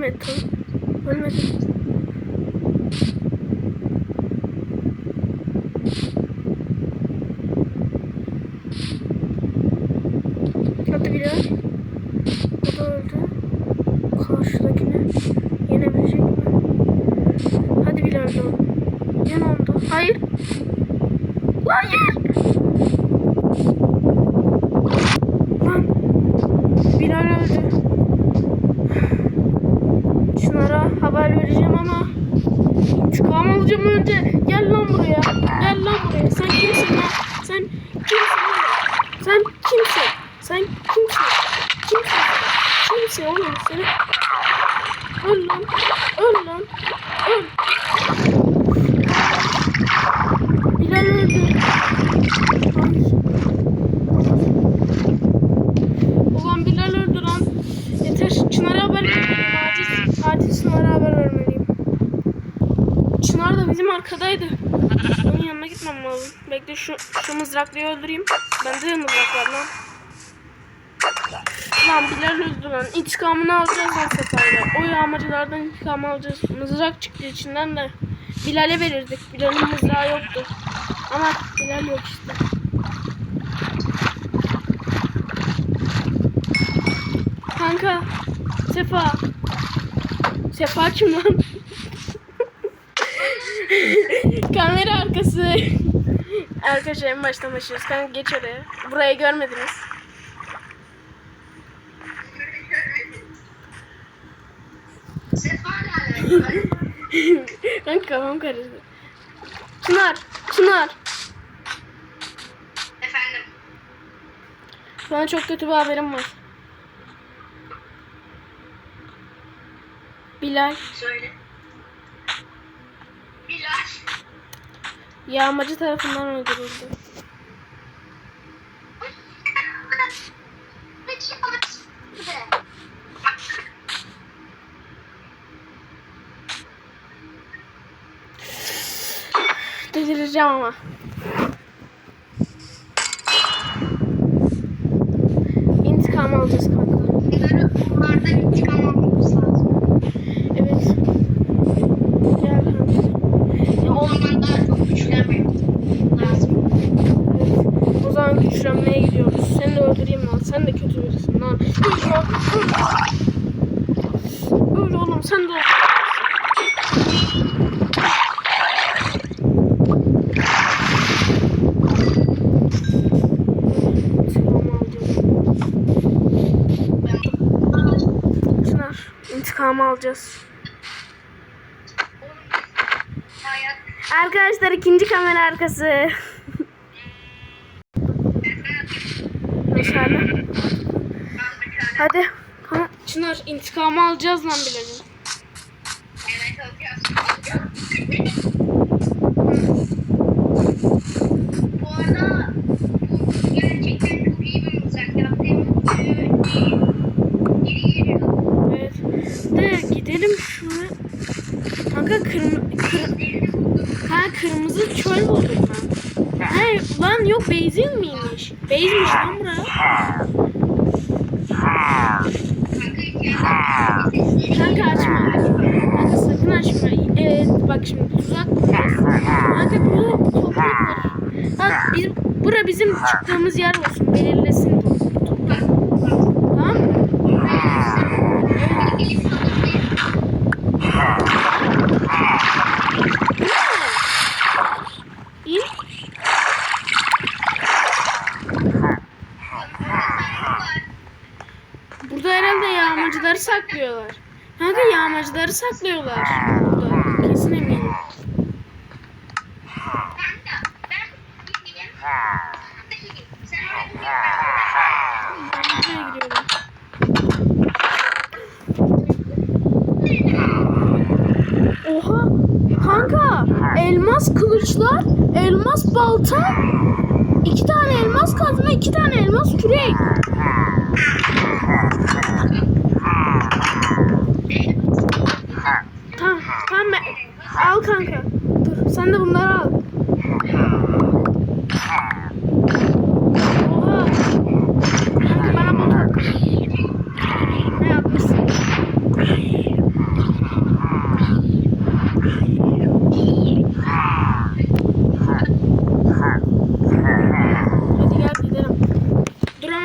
Lan Bilal ölüyor. Ölmedi tamam. Ölmedi. Hadi Bilal. O da öldü. Karşıdakini yenebilecek mi? Hadi Bilal lan. Yen oldu. Hayır. Hayır. Lan. Bilal öldü. Şunlara haber vereceğim ama intikam alacağım önce. Gel lan buraya. Gel lan buraya. Sen kimsin lan? Sen kimsin oğlum? Sen kimsin? Sen kimsin? Kimsin? Kimsin oğlum? Seni... Öl lan. Öl lan. Öl. Bilal öldü. Hayır. Ulan Bilal öldü lan. Yeter. Çınar'a haber vermeliyim. Acil, acil Çınar'a haber vermeliyim. Çınar da bizim arkadaydı. Onun yanına gitmem lazım. Bekle şu, şu mızraklıyı öldüreyim. Bende de mızrak var lan. Bilal öldü lan. İntikamını alacağız lan seferde. O yağmacılardan intikam alacağız. Mızrak çıktı içinden de. Bilal'e verirdik. Bilal'in mızrağı yoktu. Ama Bilal yok işte. Kanka. Sefa. Sefa kim lan? Kamera arkası. Arkadaşlar en baştan başlıyoruz. Kanka geç oraya. Burayı görmediniz. Kanka kafam karıştı. Çınar. Çınar. Efendim. Sana çok kötü bir haberim var. Bilal. Söyle. Yağmacı tarafından öldürüldü. Delireceğim ama. İntikam alacağız kanka. Bunlardan intikam almamız lazım. Evet. Gel kanka. Ya O o, zaman daha çok güçlenmek lazım. evet. o zaman güçlenmeye gidiyoruz. Seni de öldüreyim lan. Sen de kötü birisin lan. Öl ya, öl. Öl oğlum sen de öl. İntikamı alacağız. Çınar, intikamı alacağız. Arkadaşlar ikinci kamera arkası. Meşale. Hadi. Ha, Çınar intikamı alacağız lan Bilal'in. Evet alacağız. Bu arada bu gerçekten çok iyi bir mızrak. Yaptığımız geri geliyor. Evet. De gidelim şuna. Kanka kırm kır ha, kırmızı çöl buldum ben. He lan yok benzin miymiş? Beyzmiş lan bura. Kanka ihtiyacım. Kanka açma. Kanka sakın açma. Evet bak şimdi tuzak kuracağız. Kanka burada toprak var. Bak biz, bura bizim çıktığımız yer olsun. Belirlesin bu. Tamam mı? İn. Burada herhalde yağmacıları saklıyorlar. Kanka yağmacıları saklıyorlar. Burada. Kesin eminim. Ben buraya giriyorum. Oha! Kanka! Elmas kılıçlar, elmas balta, iki tane elmas kazma, iki tane elmas kürek. Tamam, tamam al kanka. Dur, sen de bunları al. Oha! Kanka bana bot at.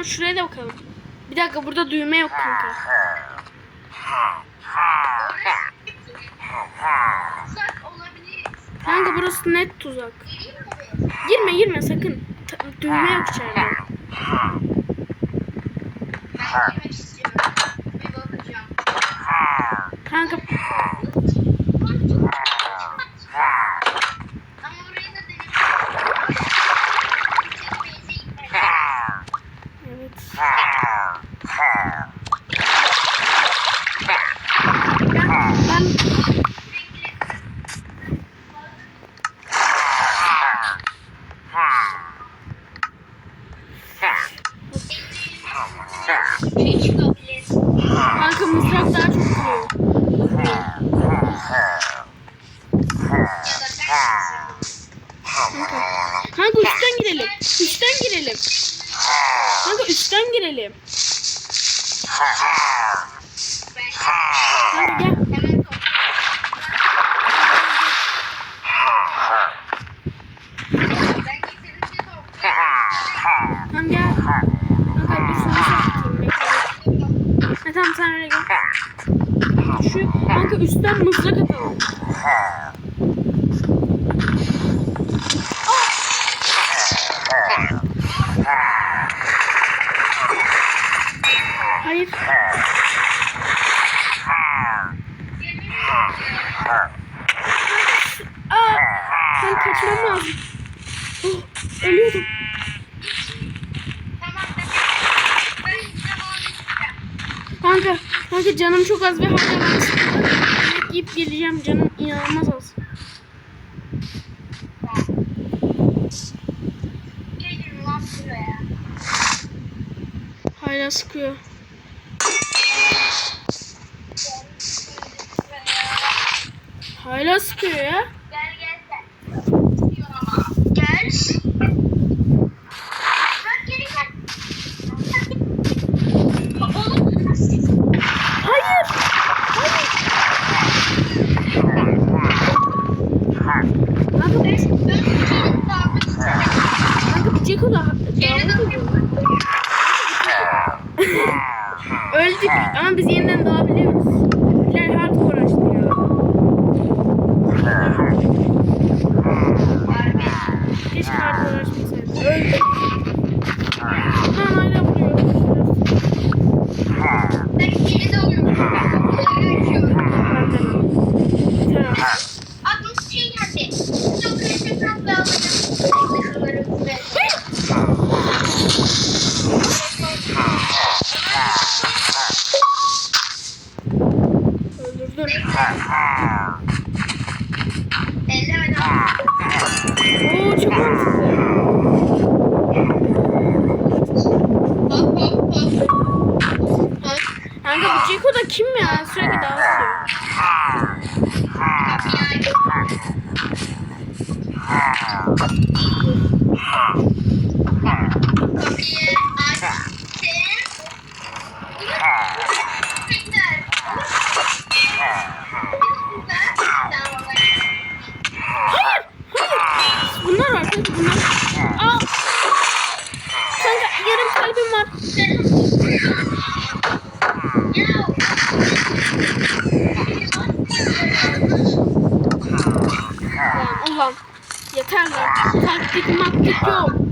Şuraya da bakalım. Bir dakika burada düğme yok kanka. Kanka burası net tuzak. Girme girme sakın. Düğme yok içeride. Kanka Ama orayı da denedim. evet. Ben Şey çıkabilir. kanka mızrak daha çok vuruyor. Ya da ters. Kanka. Kanka üstten girelim. Üstten girelim. Kanka üstten girelim. Kanka gel. Kanka gel. Kanka dur sana şey. Bekle. Ha, tamam sen öyle gel. Şu kanka üstten mızrak atalım. Hayır. Aa, ben kaçmam lazım. Oh, ölüyordum. Tamam ben ben devam edeceğim. Kanka, canım çok az ve hala ben sıkıldım. Yemek yiyip geleceğim. Canım inanılmaz az. Hala sıkıyor. Hala sıkıyor ya. Yeter lan. Taktik maktik yok.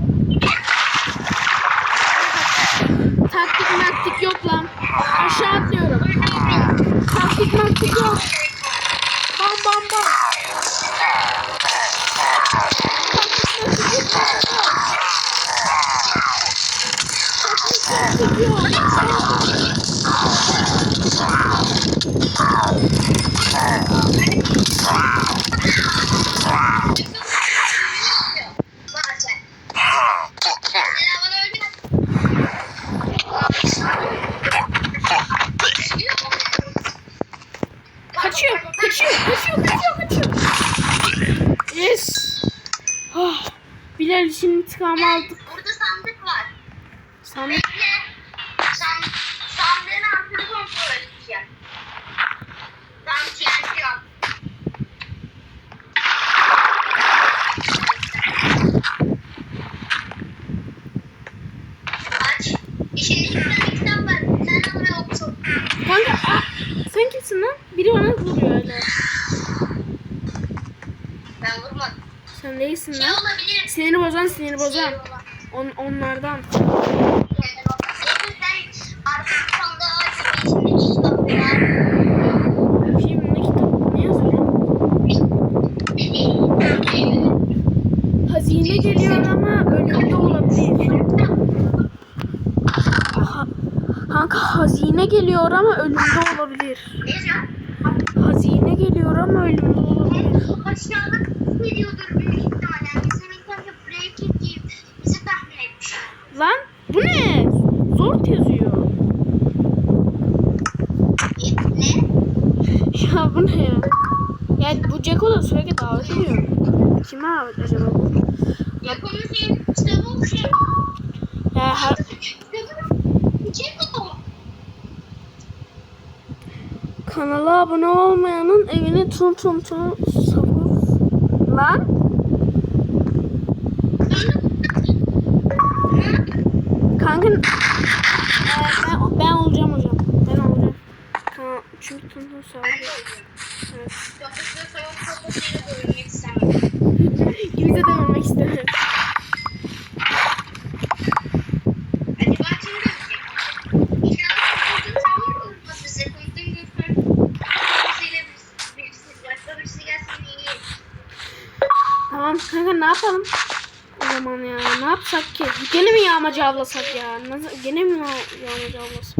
Kaçıyor, kaçıyor, kaçıyor, kaçıyor, kaçıyor. Yes. Ah, Bilal için intikamı aldık. Burada sandık var. Sandık. Bekle. San, sandığın altını kontrol edeceğim. Tam TNT yok. hepsinden biri bana vuruyor öyle. Ben vurmadım. Sen değilsin şey lan. Olabilir. Siniri bozan siniri bozan. Şey On, onlardan. Kanka hazine geliyor ama önünde olabilir. Hazine geliyor ama önünde olabilir. Aşağıda veriyordur büyük ihtimalle. Bizim ilk buraya çekip bizi tahmin etmiş. Lan bu ne? Zor yazıyor. Ne? Ya bu ne ya? Ya bu Ceko da sürekli davet ediyor. Kime davet acaba bu? Yapımı şey, kitabı okuyun. Ya her, Kitabı kim o? Kanala abone olmayanın evini tun tun tun savur. Lan kanka Ee, ben, ben olacağım hocam. Ben olacağım. Kanal, çünkü tun tun savur. Evet. Yapalım? O zaman ya ne yapsak ki? Gene mi yağmacı avlasak ya? Nasıl, gene mi ya- yağmacı avlasak?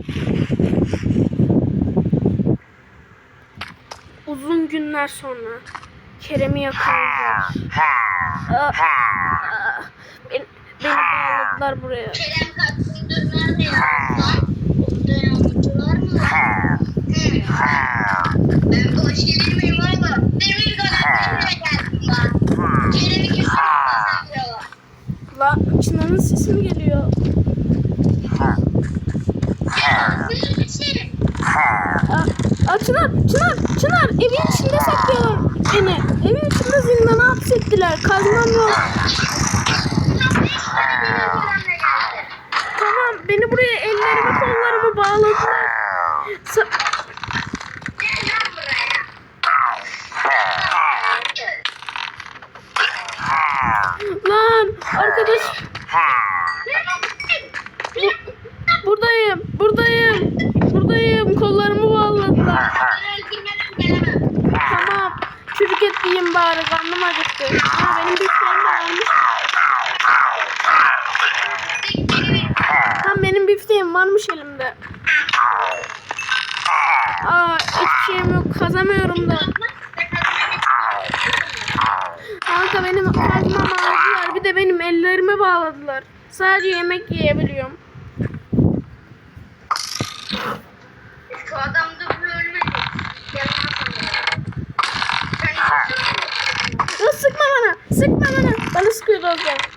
Uzun günler sonra Kerem'i yakaladılar. Beni, beni bağladılar buraya. Kerem? Burada yağmurcular mı var? Hı. Ben boş gelir valla? Demir gazetesine geldim ben. Kerem'i kesin. La Çınar'ın sesi mi geliyor? Aa, Çınar, Çınar, Çınar evin içinde saklıyorlar beni. Evin içinde zindana hapsettiler. Kazmam yok. Tamam beni buraya ellerimi kollarımı bağladılar. Sa- Gel lan buraya. Arkadaş buradayım buradayım buradayım kollarımı bağladılar. Tamam çocuk et yiyeyim bari karnım acıktı. Ha, benim bifteğim de varmış. Tam benim bifteğim varmış elimde. Aa hiçbir şeyim yok kazamıyorum da. Kanka benim kazmamı aldılar bir de benim ellerimi bağladılar. Sadece yemek yiyebiliyorum. Şu adam da ölmedi. Sıkma bana sıkma bana. Bana sıkıyordu az önce.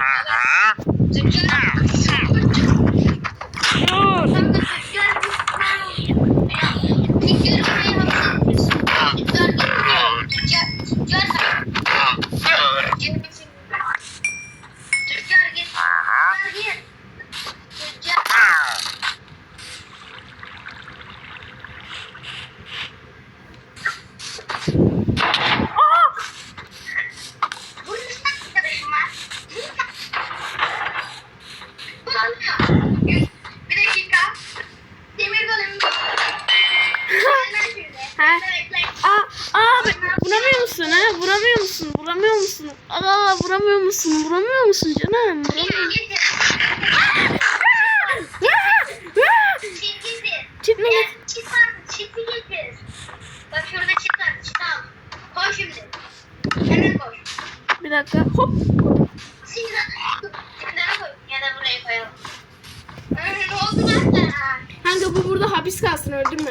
Ah, ah. Bak şurada çık lan çık al. Koş şimdi. Hemen koş. Bir dakika hop. Şimdi çıklara koy ya da buraya koyalım. Ee, Öyle oldu zaten. Kanka bu burada hapis kalsın öldürme.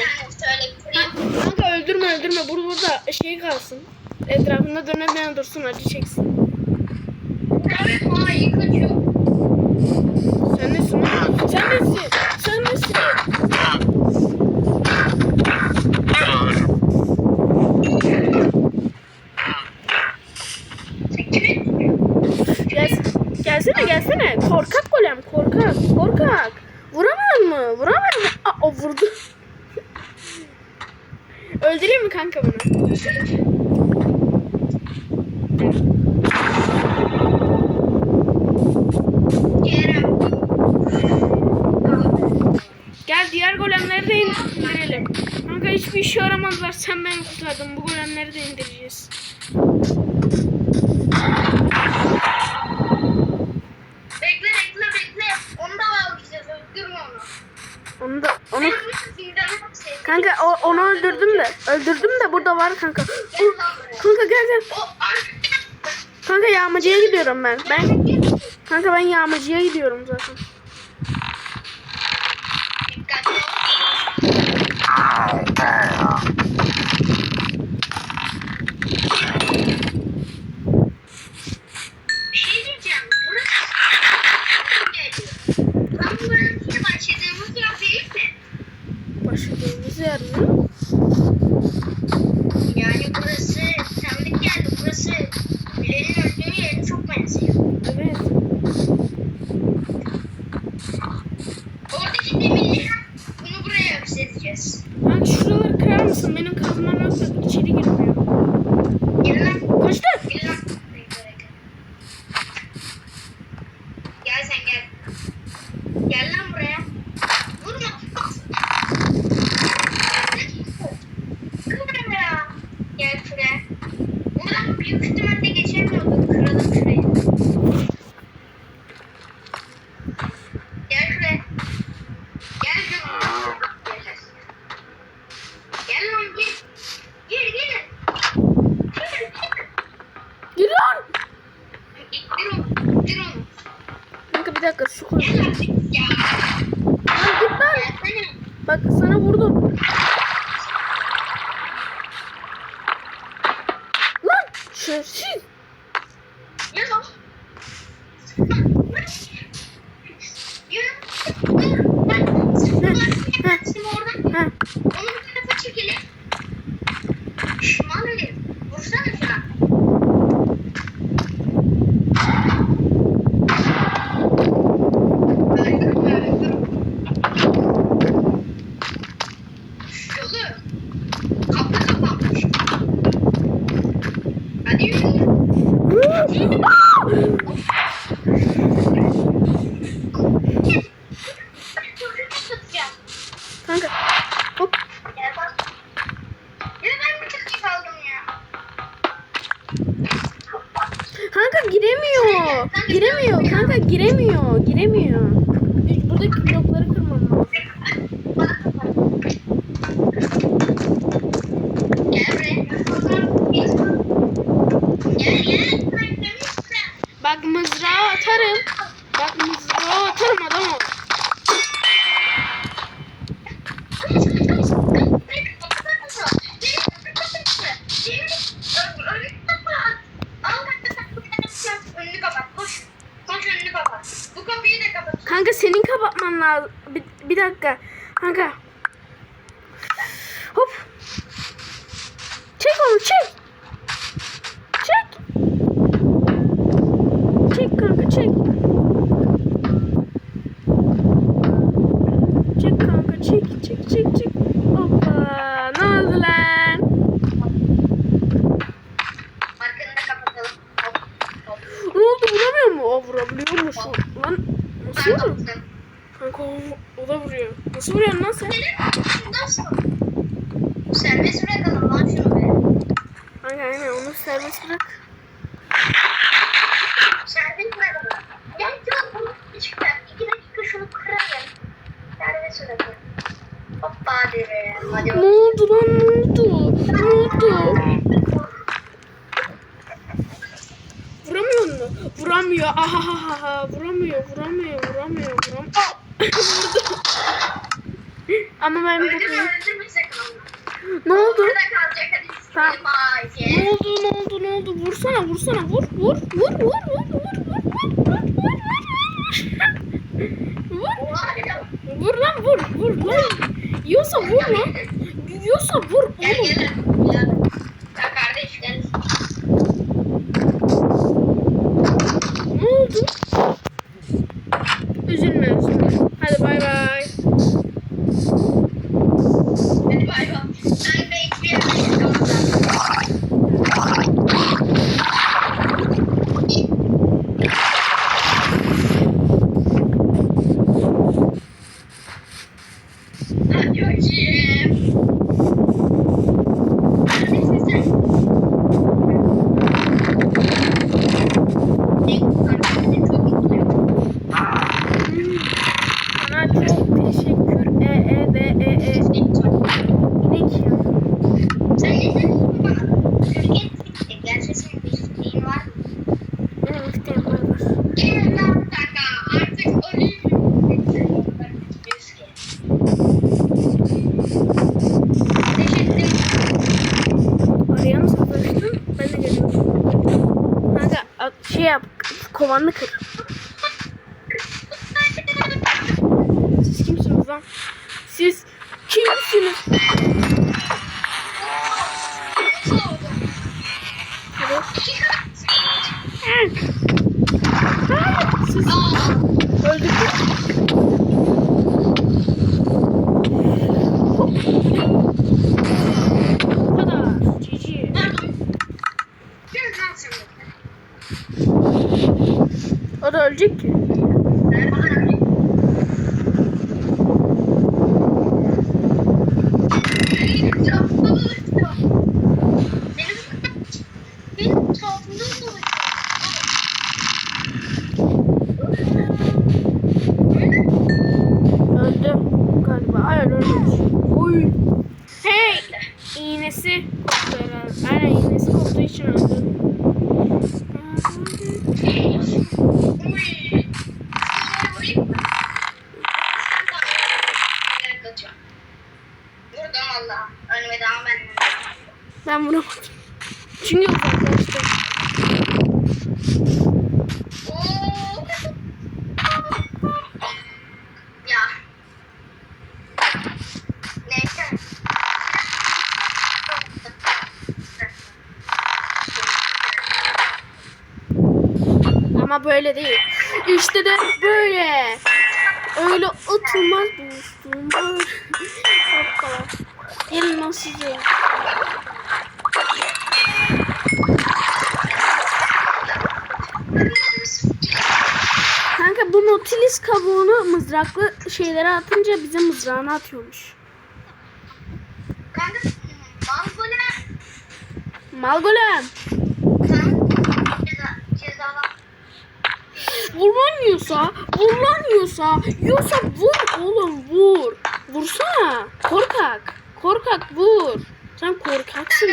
Kanka, kanka öldürme öldürme. Bu burada şey kalsın. Etrafında dönemeyen dursun acı çeksin. Abi, yıkıcı. Sen nesin? Sen nesin? Gel diğer golemleri de indirelim. Kanka hiçbir işe yaramazlar. Sen beni kurtardın. Bu golemleri de indireceğiz. Bekle bekle bekle. Onu da alacağız. Öldürme onu. Onu da onu Kanka o, onu öldürdüm de. Öldürdüm de burada var kanka. Kanka gel gel. Kanka yağmacıya gidiyorum ben. Ben Kanka ben yağmacıya gidiyorum zaten. 好快啊 görüşürüz. Bye. Kanka o, o da vuruyor. Nasıl vuruyorsun lan sen? Serbest bırakalım lan şunu be. Kanka aynen onu serbest bırak. Serbest bırakalım. Ya yok. Çıktı. İki dakika şunu kırayım. Serbest bırakalım. Hoppa be. Hadi Ne oldu lan ne oldu? Ne oldu? Vuramıyor mu? Vuramıyor. Ahahaha. Vuramıyor, vuramıyor, vuramıyor, vuramıyor. Aa! Ama ben onu. Ne oldu? Tamam. Ne oldu, ne oldu, ne oldu? Vursana, vursana. Vur, vur, vur, vur, vur, vur, vur, vur, vur, vur, vur. Vur. Vur lan vur vur lan. Yiyorsa vur lan. Yiyorsa vur oğlum. Ya kardeş gel. Ne oldu? Üzülme üzülme. Hadi bay bay. Hadi bay bay. Sen de hiçbir yere çıkamazsın. Hadi bakayım. Neredesin sen? Ne çok mutluyum. Hmm. Sana çok teşekkür. E e de e e. İnek ya. Sen ne dedin bana? Türkiye bitti. Gerçi senin bir isteğin var mı? Benim isteğim var. Gelin lan kaka. Artık ölüyorum. Bitmiyoruz ki. Teşekkür ederim. Araya mı saklaştın? Ben de geliyorum. Kanka at- şey yap. Kovanını kır. Siz kimsiniz lan? Siz kimsiniz? Hadi. Evet. Hayır. Siz öldürdük. Bu kadar. Cici. O da ölecek ki. bu notilis kabuğunu mızraklı şeylere atınca bize mızrağını atıyormuş. Kanka mal golem. Mal golem. Vurman yiyorsa, vurman yiyorsa, yiyorsa vur oğlum vur. Vursana. Korkak. Korkak vur. Sen korkaksın.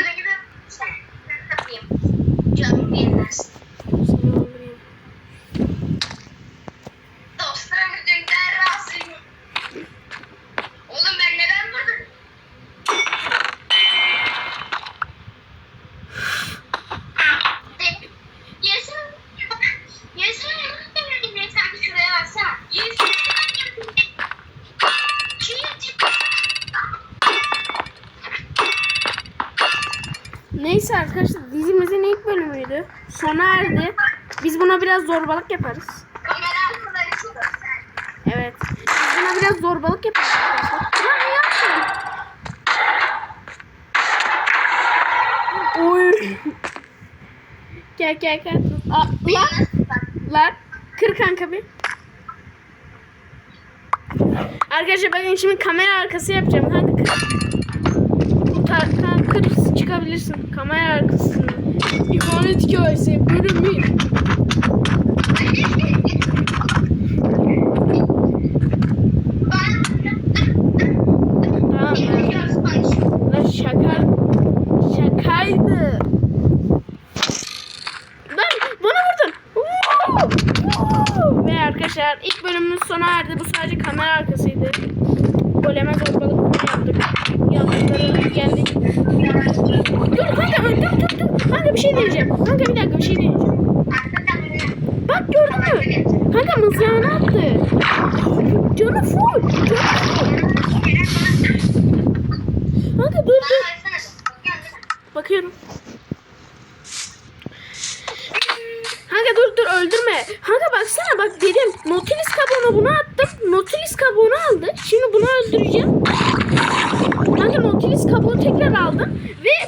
Canım yerlersin. Bölümüydü. Sona erdi. Biz buna biraz zorbalık yaparız. Evet. Biz buna biraz zorbalık yaparız arkadaşlar. Lan ne yaptın? Oy. gel gel gel. Aa, lan. Lan. Kır kanka bir. Arkadaşlar bakın şimdi kamera arkası yapacağım. Kanka kır. Ta, kanka kır çıkabilirsin. Kamera arkasında. İhanet hikayesi bölüm 1. Tamam. Lan şaka. Şakaydı. Lan bana vurdun. Ve arkadaşlar ilk bölümümüz sona erdi. Bu sadece kamera arkasıydı. Goleme zorbalık yaptık. Yanlıkları geldik. Dur kanka dur dur dur. Bir şey diyeceğim. Kanka bir dakika bir şey diyeceğim. Bak gördün mü? Kanka mızrağını attı. Canı full. Canı full. Kanka dur dur. Bakıyorum. Kanka dur dur öldürme. Kanka baksana bak dedim. Nautilus kabuğunu buna attım. Nautilus kabuğunu aldı. Şimdi bunu öldüreceğim. Kanka Nautilus kabuğu tekrar aldım.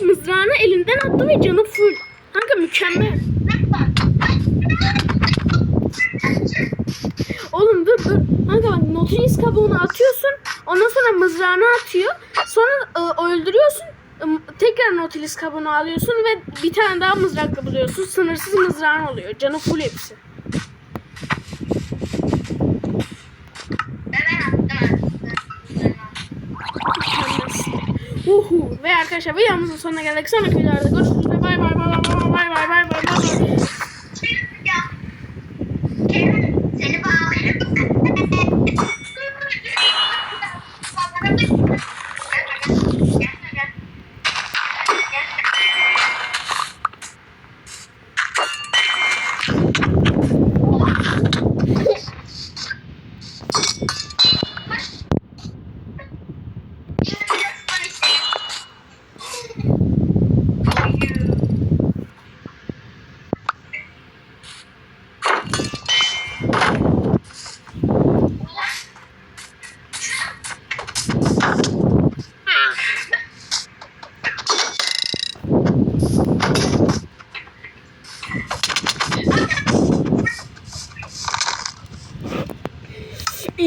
Mızrağını elinden attı ve canı full. Kanka mükemmel. Oğlum dur dur. Kanka bak Nautilus kabuğunu atıyorsun. Ondan sonra mızrağını atıyor. Sonra e, öldürüyorsun. Tekrar Nautilus kabuğunu alıyorsun ve bir tane daha mızrak buluyorsun. Sınırsız mızrağın oluyor. Canı full hepsi. Arkadaşlar videomuzun sonuna geldik. Sonraki videolarda görüşürüz. Bay bay bay bay bay bay bay bay bay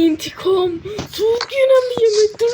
İntikam. Çok yenen bir yemektir.